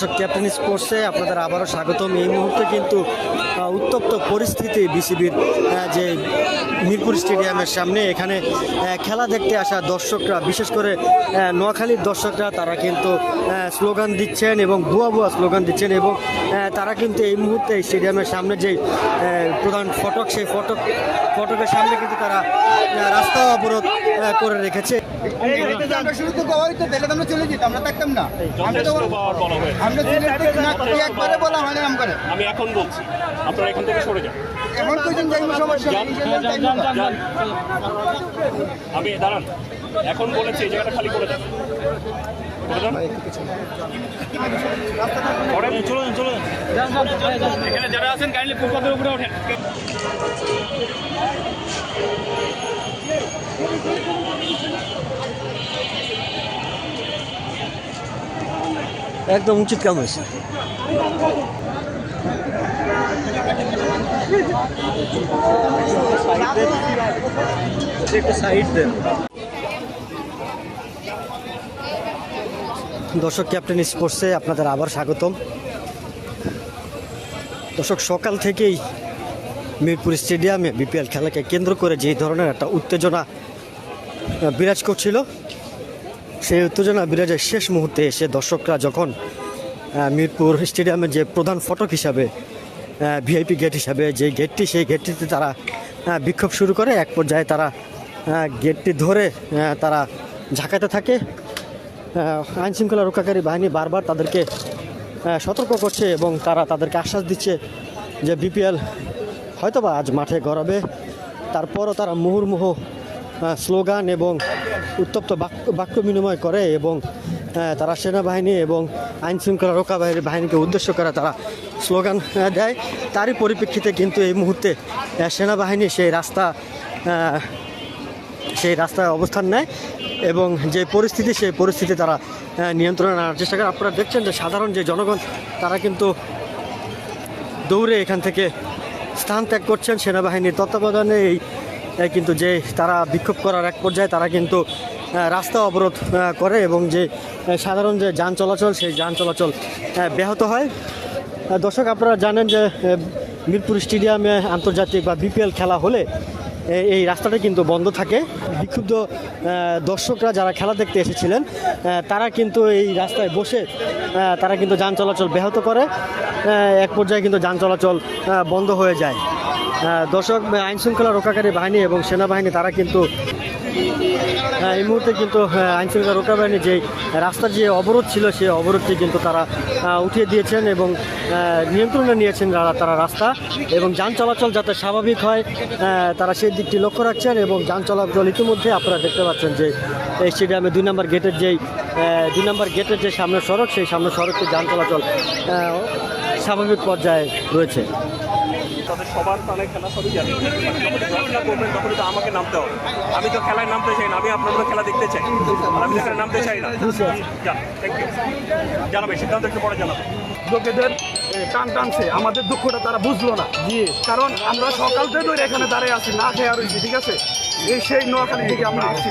দর্শক ক্যাপ্টেন স্পোর্টসে আপনাদের আবারও স্বাগতম। এই মুহূর্তে কিন্তু উত্তপ্ত পরিস্থিতি বিসিবির। যে মিরপুর স্টেডিয়ামের সামনে এখানে খেলা দেখতে আসা দর্শকরা বিশেষ করে নোয়াখালীর দর্শকরা তারা কিন্তু স্লোগান দিচ্ছেন এবং ভুয়া ভুয়া স্লোগান দিচ্ছেন এবং তারা কিন্তু এই মুহূর্তে এই স্টেডিয়ামের সামনে যে প্রধান ফটক সেই ফটক ফটকের সামনে কিন্তু তারা রাস্তা অবরোধ করে রেখেছে। আমরা শুরু তো কবাই তো তাহলে আমরা চলে যেতাম আমরা থাকতাম না। আমরা তো যথেষ্ট বার বলা হয়েছে আমরা সিলেট থেকে না কি একবারে বলা হয় না করে। আমি এখন বলছি আপনারা এখান থেকে সরে যান। কইছেন যাইবো আমি দাঁড়ান। এখন বলেছি এই জায়গাটা খালি করে দেন। চলুন চলুন এখানে যারা আছেন কাইন্ডলি ফুটপাতের উপরে ওঠেন। একদম উচিত কাম হয়েছে। দর্শক, ক্যাপ্টেন স্পোর্টসে আপনাদের আবার স্বাগতম। দর্শক, সকাল থেকেই মিরপুর স্টেডিয়ামে বিপিএল খেলাকে কেন্দ্র করে যে ধরনের একটা উত্তেজনা বিরাজ করছিল, সেই উত্তেজনা বিরাজের শেষ মুহূর্তে এসে দর্শকরা যখন মিরপুর স্টেডিয়ামের যে প্রধান ফটক হিসাবে ভিআইপি গেট হিসাবে যে গেটটি সেই গেটটিতে তারা বিক্ষোভ শুরু করে। এক পর্যায়ে তারা গেটটি ধরে তারা ঝাঁকাতে থাকে। আইন শৃঙ্খলা রক্ষাকারী বাহিনী বারবার তাদেরকে সতর্ক করছে এবং তারা তাদেরকে আশ্বাস দিচ্ছে যে বিপিএল হয়তোবা আজ মাঠে গড়াবে। তারপরও তারা মুহুর্মুহ স্লোগান এবং উত্তপ্ত বাক্য বাক্য বিনিময় করে এবং তারা সেনাবাহিনী এবং আইন শৃঙ্খলা রক্ষা বাহিনীকে উদ্দেশ্য করে তারা স্লোগান দেয়। তারই পরিপ্রেক্ষিতে কিন্তু এই মুহূর্তে সেনাবাহিনী সেই রাস্তা সেই রাস্তায় অবস্থান নেয় এবং যে পরিস্থিতি, সেই পরিস্থিতি তারা নিয়ন্ত্রণে আনার চেষ্টা করে। আপনারা দেখছেন যে সাধারণ যে জনগণ, তারা কিন্তু দৌড়ে এখান থেকে স্থান ত্যাগ করছেন। সেনাবাহিনীর তত্ত্বাবধানে এই কিন্তু যে তারা বিক্ষোভ করার এক পর্যায়ে তারা কিন্তু রাস্তা অবরোধ করে এবং যে সাধারণ যে যান চলাচল, সেই যান চলাচল ব্যাহত হয়। দর্শক, আপনারা জানেন যে মিরপুর স্টেডিয়ামে আন্তর্জাতিক বা বিপিএল খেলা হলে এই রাস্তাটা কিন্তু বন্ধ থাকে। বিক্ষুব্ধ দর্শকরা যারা খেলা দেখতে এসেছিলেন তারা কিন্তু এই রাস্তায় বসে তারা কিন্তু যান চলাচল ব্যাহত করে। এক পর্যায়ে কিন্তু যান চলাচল বন্ধ হয়ে যায়। দর্শক আইন শৃঙ্খলা রক্ষাকারী বাহিনী এবং সেনাবাহিনী, তারা কিন্তু এই মুহূর্তে কিন্তু হ্যাঁ, আইন শৃঙ্খলা রক্ষা বাহিনী যে রাস্তার যে অবরোধ ছিল সেই অবরোধটি কিন্তু তারা উঠিয়ে দিয়েছেন এবং নিয়ন্ত্রণে নিয়েছেন তারা রাস্তা এবং যান চলাচল যাতে স্বাভাবিক হয় তারা সেই দিকটি লক্ষ্য রাখছেন এবং যান চলাচল ইতিমধ্যে আপনারা দেখতে পাচ্ছেন যে এই স্টেডিয়ামে দুই নম্বর গেটের যেই দুই নম্বর গেটের যে সামনের সড়ক সেই সামনের সড়কটি যান চলাচল স্বাভাবিক পর্যায়ে রয়েছে। সবার প্রাণে খেলা সবই জানি। করবেন তখন তো আমাকে নামতে হবে। আমি তো খেলায় নামতে চাই না, আমি আপনাদের খেলা দেখতে চাই। আর আমি এখানে নামতে চাই না। থ্যাংক ইউ জানাবে, সিদ্ধান্ত একটু পরে জানাবে। লোকেদের টান টানছে। আমাদের দুঃখটা তারা বুঝলো না। কারণ আমরা সকাল থেকে এখানে দাঁড়িয়ে আছি, না খেয়ে রয়েছি ঠিক আছে? এই সেই নোয়াখালী থেকে আমরা আসছি।